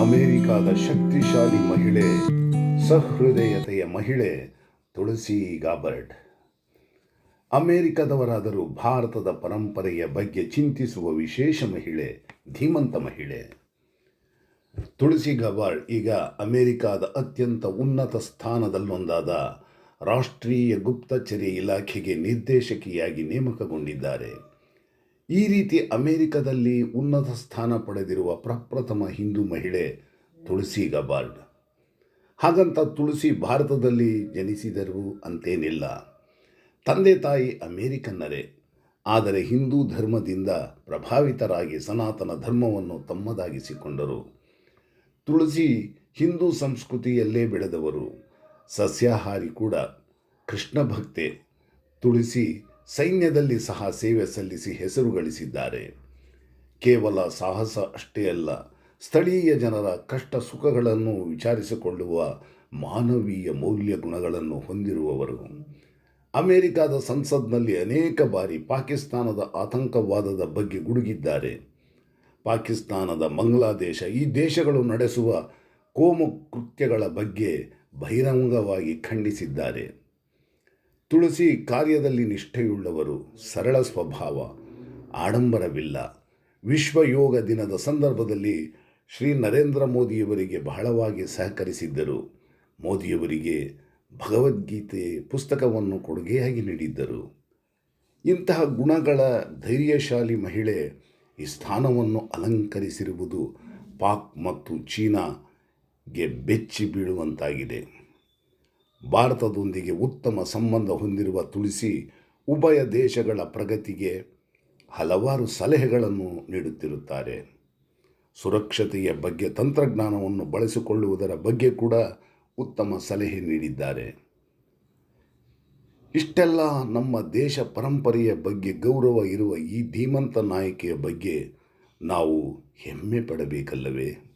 ಅಮೆರಿಕಾದ ಶಕ್ತಿಶಾಲಿ ಮಹಿಳೆ, ಸಹೃದಯತೆಯ ಮಹಿಳೆ ತುಳಸಿ ಗಾಬರ್ಡ್ ಅಮೆರಿಕದವರಾದರೂ ಭಾರತದ ಪರಂಪರೆಯ ಬಗ್ಗೆ ಚಿಂತಿಸುವ ವಿಶೇಷ ಮಹಿಳೆ, ಧೀಮಂತ ಮಹಿಳೆ. ತುಳಸಿ ಗಬಾಳ್ ಈಗ ಅಮೆರಿಕಾದ ಅತ್ಯಂತ ಉನ್ನತ ಸ್ಥಾನದಲ್ಲೊಂದಾದ ರಾಷ್ಟ್ರೀಯ ಗುಪ್ತಚರ ಇಲಾಖೆಗೆ ನಿರ್ದೇಶಕಿಯಾಗಿ ನೇಮಕಗೊಂಡಿದ್ದಾರೆ. ಈ ರೀತಿ ಅಮೇರಿಕದಲ್ಲಿ ಉನ್ನತ ಸ್ಥಾನ ಪಡೆದಿರುವ ಪ್ರಪ್ರಥಮ ಹಿಂದೂ ಮಹಿಳೆ ತುಳಸಿ ಗಬಾರ್ಡ್. ಹಾಗಂತ ತುಳಸಿ ಭಾರತದಲ್ಲಿ ಜನಿಸಿದರು ಅಂತೇನಿಲ್ಲ. ತಂದೆ ತಾಯಿ ಅಮೇರಿಕನ್ನರೇ. ಆದರೆ ಹಿಂದೂ ಧರ್ಮದಿಂದ ಪ್ರಭಾವಿತರಾಗಿ ಸನಾತನ ಧರ್ಮವನ್ನು ತಮ್ಮದಾಗಿಸಿಕೊಂಡರು. ತುಳಸಿ ಹಿಂದೂ ಸಂಸ್ಕೃತಿಯಲ್ಲೇ ಬೆಳೆದವರು. ಸಸ್ಯಾಹಾರಿ ಕೂಡ. ಕೃಷ್ಣ ಭಕ್ತೆ. ತುಳಸಿ ಸೈನ್ಯದಲ್ಲಿ ಸಹ ಸೇವೆ ಸಲ್ಲಿಸಿ ಹೆಸರು ಗಳಿಸಿದ್ದಾರೆ. ಕೇವಲ ಸಾಹಸ ಅಷ್ಟೇ ಅಲ್ಲ, ಸ್ಥಳೀಯ ಜನರ ಕಷ್ಟ ಸುಖಗಳನ್ನು ವಿಚಾರಿಸಿಕೊಳ್ಳುವ ಮಾನವೀಯ ಮೌಲ್ಯ ಗುಣಗಳನ್ನು ಹೊಂದಿರುವವರು. ಅಮೆರಿಕದ ಸಂಸತ್ನಲ್ಲಿ ಅನೇಕ ಬಾರಿ ಪಾಕಿಸ್ತಾನದ ಆತಂಕವಾದದ ಬಗ್ಗೆ ಗುಡುಗಿದ್ದಾರೆ. ಪಾಕಿಸ್ತಾನದ ಬಾಂಗ್ಲಾದೇಶ ಈ ದೇಶಗಳು ನಡೆಸುವ ಕೋಮು ಕೃತ್ಯಗಳ ಬಗ್ಗೆ ಬಹಿರಂಗವಾಗಿ ಖಂಡಿಸಿದ್ದಾರೆ. ತುಳಸಿ ಕಾರ್ಯದಲ್ಲಿ ನಿಷ್ಠೆಯುಳ್ಳವರು ಸರಳ ಸ್ವಭಾವ, ಆಡಂಬರವಿಲ್ಲ. ವಿಶ್ವ ಯೋಗ ದಿನದ ಸಂದರ್ಭದಲ್ಲಿ ಶ್ರೀ ನರೇಂದ್ರ ಮೋದಿಯವರಿಗೆ ಬಹಳವಾಗಿ ಸಹಕರಿಸಿದ್ದರು. ಮೋದಿಯವರಿಗೆ ಭಗವದ್ಗೀತೆ ಪುಸ್ತಕವನ್ನು ಕೊಡುಗೆಯಾಗಿ ನೀಡಿದ್ದರು. ಇಂತಹ ಗುಣಗಳ ಧೈರ್ಯಶಾಲಿ ಮಹಿಳೆ ಈ ಸ್ಥಾನವನ್ನು ಅಲಂಕರಿಸಿರುವುದು ಪಾಕ್ ಮತ್ತು ಚೀನಾಗೆ ಬೆಚ್ಚಿ ಬೀಳುವಂತಾಗಿದೆ. ಭಾರತದೊಂದಿಗೆ ಉತ್ತಮ ಸಂಬಂಧ ಹೊಂದಿರುವ ತುಳಸಿ ಉಭಯ ದೇಶಗಳ ಪ್ರಗತಿಗೆ ಹಲವಾರು ಸಲಹೆಗಳನ್ನು ನೀಡುತ್ತಿರುತ್ತಾರೆ. ಸುರಕ್ಷತೆಯ ಬಗ್ಗೆ ತಂತ್ರಜ್ಞಾನವನ್ನು ಬಳಸಿಕೊಳ್ಳುವುದರ ಬಗ್ಗೆ ಕೂಡ ಉತ್ತಮ ಸಲಹೆ ನೀಡಿದ್ದಾರೆ. ಇಷ್ಟೆಲ್ಲ ನಮ್ಮ ದೇಶ ಪರಂಪರೆಯ ಬಗ್ಗೆ ಗೌರವ ಇರುವ ಈ ಧೀಮಂತ ನಾಯಕಿಯ ಬಗ್ಗೆ ನಾವು ಹೆಮ್ಮೆ ಪಡಬೇಕಲ್ಲವೇ?